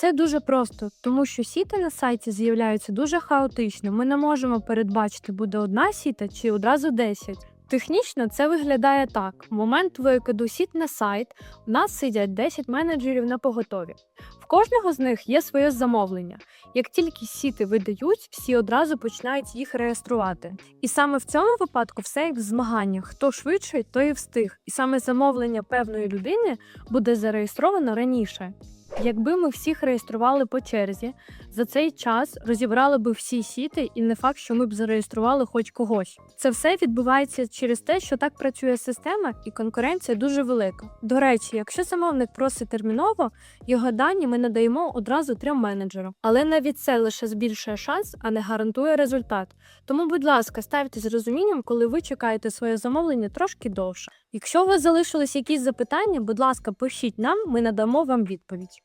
Все дуже просто, тому що сіти на сайті з'являються дуже хаотично. Ми не можемо передбачити, буде одна сіта чи одразу 10. Технічно це виглядає так: в момент викиду сіт на сайт у нас сидять 10 менеджерів на поготові. В кожного з них є своє замовлення. Як тільки сіти видають, всі одразу починають їх реєструвати. І саме в цьому випадку все як в змаганнях: хто швидше, той і встиг. І саме замовлення певної людини буде зареєстровано раніше. Якби ми всіх реєстрували по черзі, за цей час розібрали би всі сіти, і не факт, що ми б зареєстрували хоч когось. Це все відбувається через те, що так працює система, і конкуренція дуже велика. До речі, якщо замовник просить терміново, його дані ми надаємо одразу трьом менеджерам. Але навіть це лише збільшує шанс, а не гарантує результат. Тому, будь ласка, ставте з розумінням, коли ви чекаєте своє замовлення трошки довше. Якщо у вас залишились якісь запитання, будь ласка, пишіть нам, ми надамо вам відповідь.